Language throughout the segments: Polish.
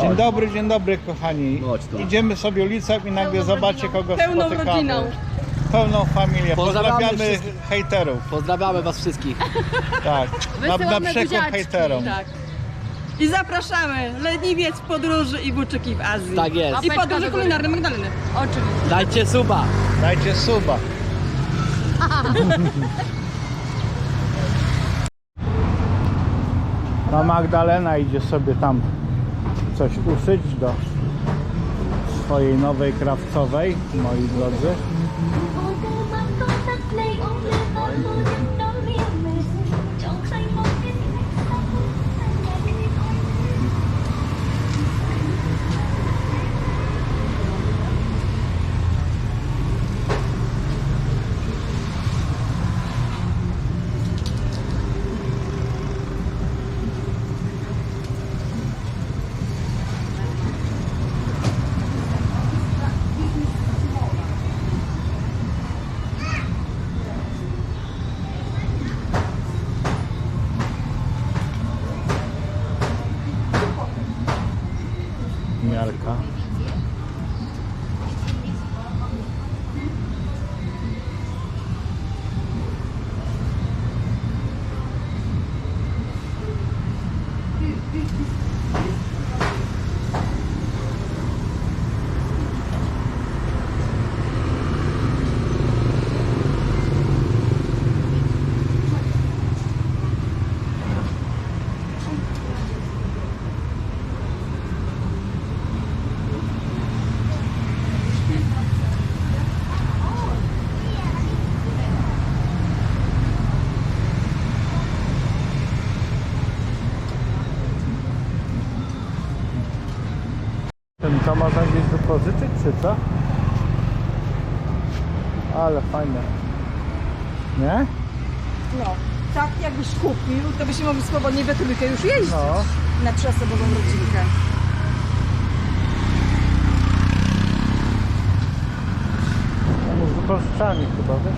Dzień dobry, dzień dobry kochani. Idziemy sobie ulicą i nagle zobaczcie kogo Pełną spotykamy. rodziną. Pełną familię. Pozdrawiamy Pozdrawiamy wszystkich. hejterów. Pozdrawiamy was wszystkich. Tak. Na, na Wysyłamy przekór buziaczki, hejterom. Tak. I zapraszamy leniwiec podróży i buczyki w Azji. Tak jest. I Apeczka góry. kulinarne Magdaleny. Oczywiście. Dajcie suba. Dajcie suba. No Magdalena idzie sobie tam coś uszyć do swojej nowej krawcowej, moi drodzy. Ten to można gdzieś wypożyczyć, czy co? Ale fajne. Nie? No, tak jakbyś kupił, to byśmy mogli swobodnie we trójkę już jeździć No. na trzyosobową rodzinkę. No, z wypożyczalni chyba, wiesz?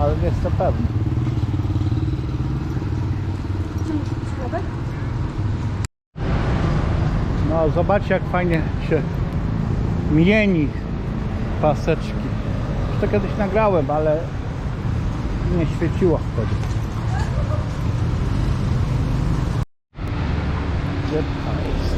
Ale nie jestem pewny. Zobaczcie jak fajnie się mieni paseczki. Już to kiedyś nagrałem, ale nie świeciło wtedy. Gdzie jest?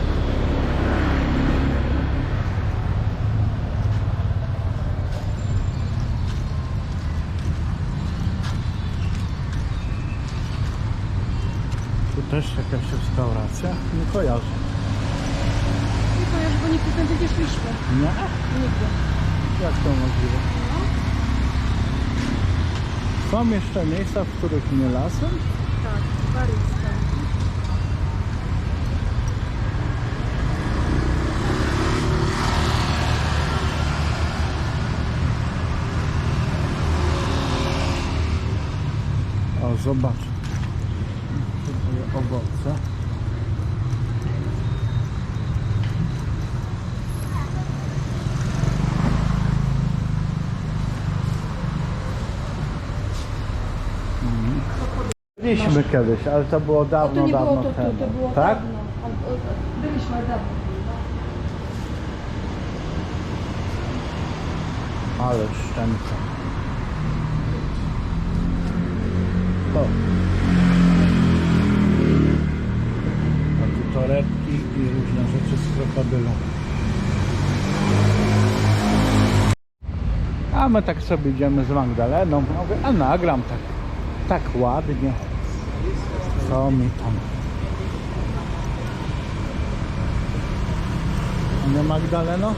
Tu też jakaś restauracja? Nie kojarzę. Bo nigdy tam nie szliśmy. Nie? Nigdy. Jak to możliwe? Są jeszcze miejsca, w których nie lasem? Tak, barista. O, zobacz. Tutaj owoce. Mhm. Byliśmy kiedyś, ale to było dawno, to nie dawno było to, to, temu. to było tak? dawno. Byliśmy dawno. Ale szczęka. O. A tu torebki i różne rzeczy z krokodylą. A my tak sobie idziemy z Magdaleną. Mówię, a nagram tak, tak ładnie. Co mi tam? Nie Magdaleno?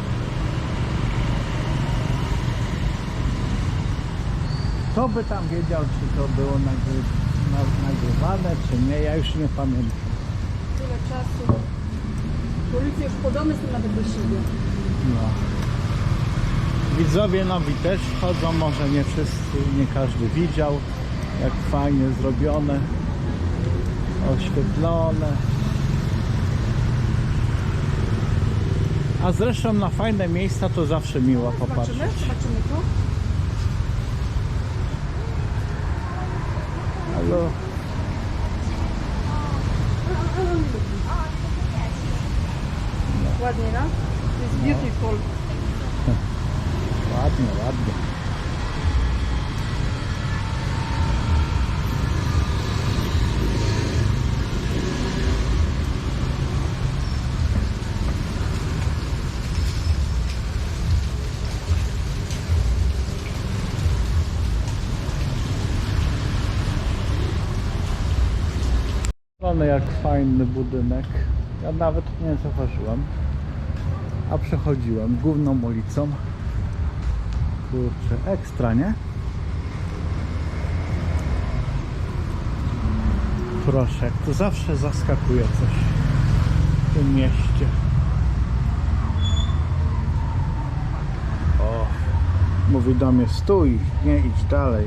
Kto by tam wiedział, czy to było nagry, na- nagrywane, czy nie, ja już nie pamiętam. Tyle czasu. Policja już po domy są nawet do siebie. No. Widzowie nowi też wchodzą, może nie wszyscy, nie każdy widział, jak fajnie zrobione, oświetlone. A zresztą na fajne miejsca to zawsze miło popatrzeć. Zobaczymy? Zobaczymy tu. Halo. Ładnie, no? Jest beautiful. Ładnie, ładnie. Jak fajny budynek. Ja nawet nie zauważyłem. A przechodziłem główną ulicą. Kurczę, ekstra, nie? Proszę, to zawsze zaskakuje coś w tym mieście. O, mówi do mnie stój, nie idź dalej.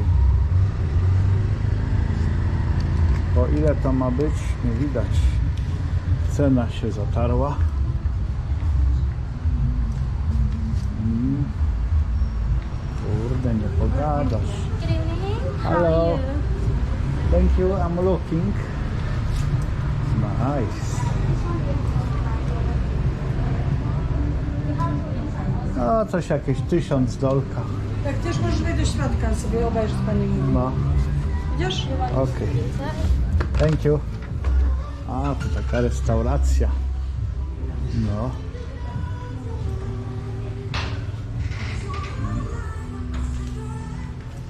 O ile to ma być, nie widać. Cena się zatarła. Mm. Kurde, nie pogadasz. Hello. Thank you, I'm looking. Nice. No, coś jakieś tysiąc dolka. Jak też możesz wejść do świadka sobie obejrzeć, pani mówi. No, Idziesz? okej. Thank you. A, to taka restauracja. No.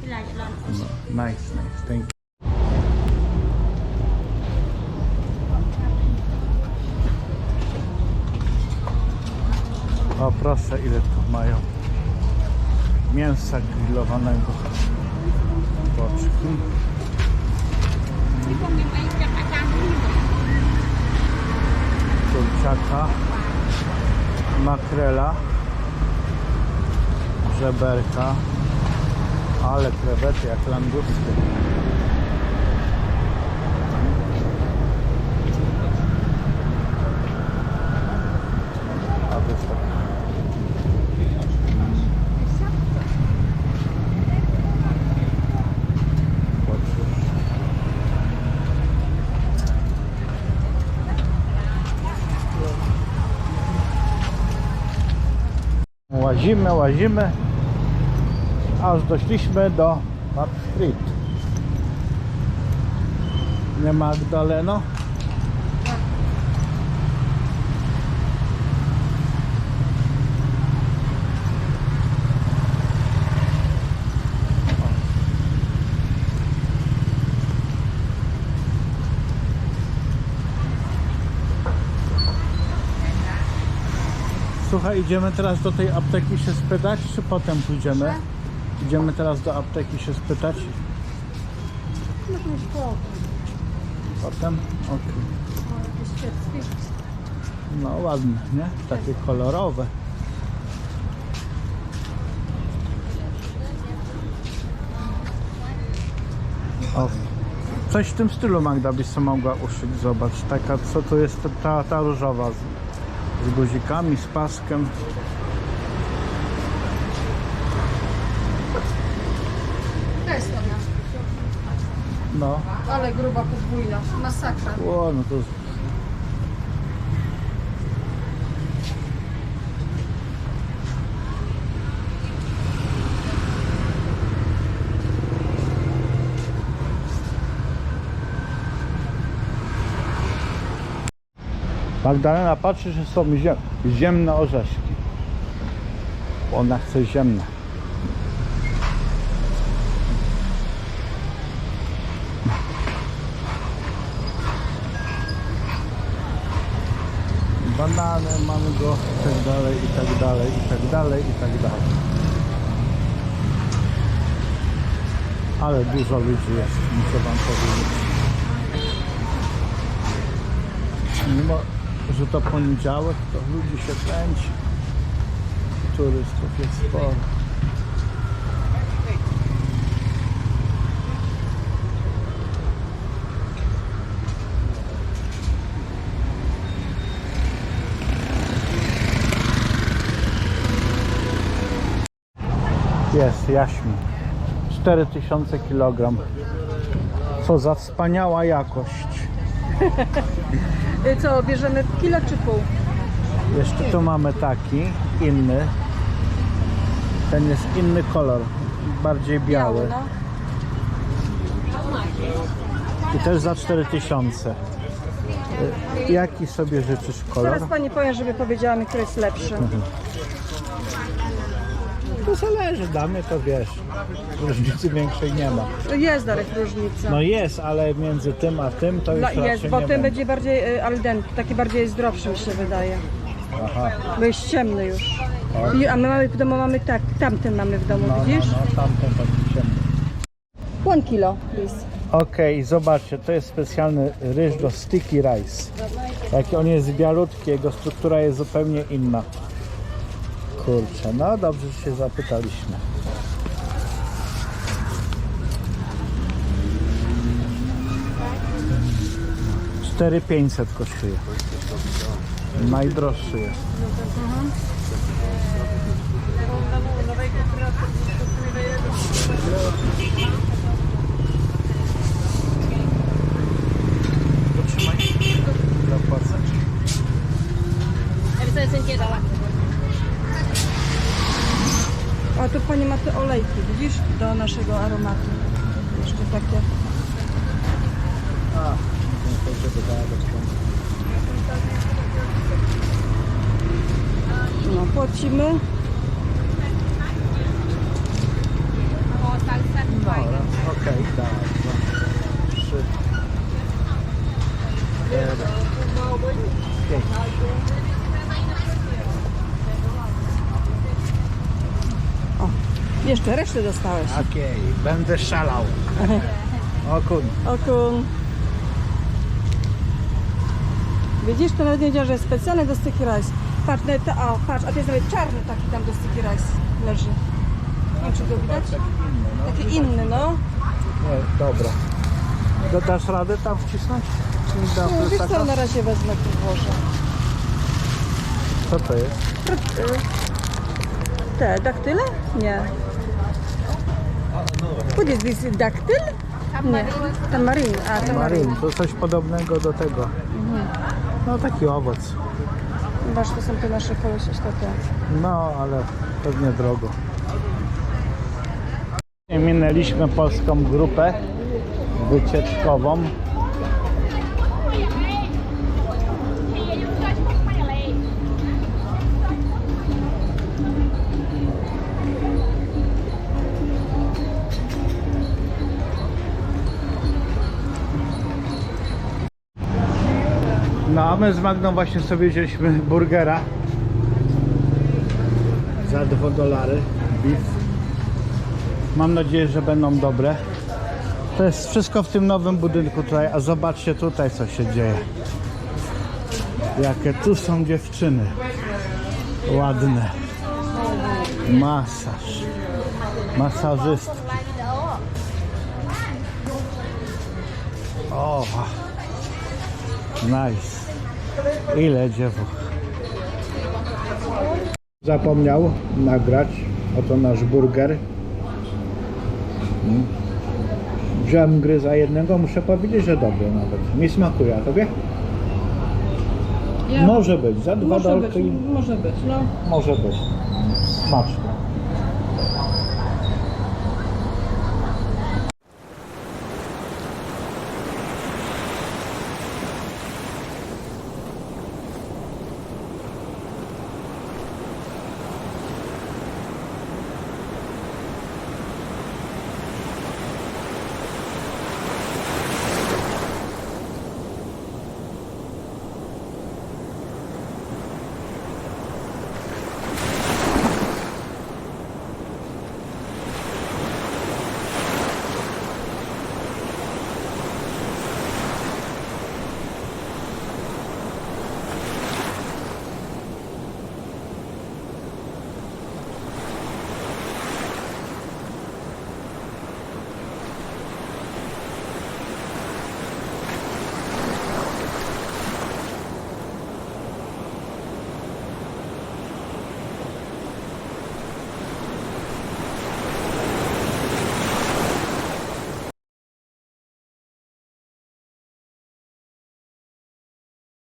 No. Nice, nice. Thank you. O proszę, ile tu mają mięsa grillowanego. Boczki. Kurczaka. Makrela. Żeberka. Ale krewety jak langusty. A to jest tak. Patrzysz. Łazimy, łazimy, aż doszliśmy do Pub Street. Nie Magdaleno? Słuchaj, idziemy teraz do tej apteki się spytać, czy potem pójdziemy? Idziemy teraz do apteki się spytać. No to już po. Potem? Okej. No ładne, nie? Takie kolorowe. O, coś w tym stylu Magda byś sobie mogła uszyć, zobacz. Taka, co to jest ta, ta różowa z, guzikami, z paskiem. To jest ładna. No, Ale gruba podwójna. Masakra. o, no to Magdalena patrzy, że są ziem, ziemne orzeszki. Ona chce ziemne. Banany, mango i tak dalej, i tak dalej, i tak dalej, i tak dalej. Ale dużo ludzi jest, muszę wam powiedzieć. Że to poniedziałek, to ludzi się kręci. Turystów jest sporo. Jest jaśmin. 4000 kg. Co za wspaniała jakość. Y, Co, bierzemy kilo czy pół? Jeszcze tu mamy taki, inny. Ten jest inny kolor, bardziej biały. no. I też za 4000. Y, Jaki sobie życzysz kolor? Zaraz pani powiem, żeby powiedziała mi, który jest lepszy. To zależy, mnie to wiesz. Różnicy większej nie ma. Jest Darek różnica. No jest, ale między tym a tym to już Dla, jest, bo nie ten będzie bardziej y, al dente, taki bardziej zdrowszy mi się wydaje. Aha. Bo jest ciemny już. I, a my mamy w domu mamy tak, tamten mamy w domu, No, no, widzisz? no, tamten taki ciemny. One kilo, please. Okej, zobaczcie, to jest specjalny ryż do sticky rice. Jaki on jest bialutki, jego struktura jest zupełnie inna. Kurczę, no dobrze, że się zapytaliśmy. Cztery pięćset kosztuje. Najdroższy jest. Potrzymaj. Zapłacę. A tu pani ma te olejki, widzisz? Do naszego aromatu. Jeszcze takie. A, nie chcę, żeby gadać tam. No, płacimy. Dobra, okej, dawaj. dwa, Trzy. Cztery. Pięć. Jeszcze resztę dostałeś. Okej, będę szalał. O kun. Okun. Widzisz, to nawet nie wiedziała, że jest specjalny do sticky rice. Patrz, no, to, o, patrz, a to jest nawet czarny taki tam do sticky rice leży. Nie wiem, czy go widać? Taki inny, no. Nie, dobra. To dasz radę tam wcisnąć? Czy mi da No, Wiesz co, plecaka? na razie wezmę tu włożę. Co to jest? Te, daktyle? Nie. What is this, daktyl? Nie, tamarin. A, tamarin. Maryn, to coś podobnego do tego. No taki owoc. Zobacz, to są te nasze koleś takie. No, ale pewnie drogo. Minęliśmy polską grupę wycieczkową. No a my z Magną właśnie sobie wzięliśmy burgera za 2 dolary beef. Mam nadzieję, że będą dobre. To jest wszystko w tym nowym budynku tutaj, a zobaczcie tutaj co się dzieje. Jakie tu są dziewczyny. Ładne. Masaż. Masażystki. O, nice. Ile dziewuch. Zapomniał nagrać. Oto nasz burger. Mm. Wziąłem gry za jednego, muszę powiedzieć, że dobry nawet. Mi smakuje, a tobie? Ja, Może być, za dwa może być, dolki może być, no. może być. Smaczne.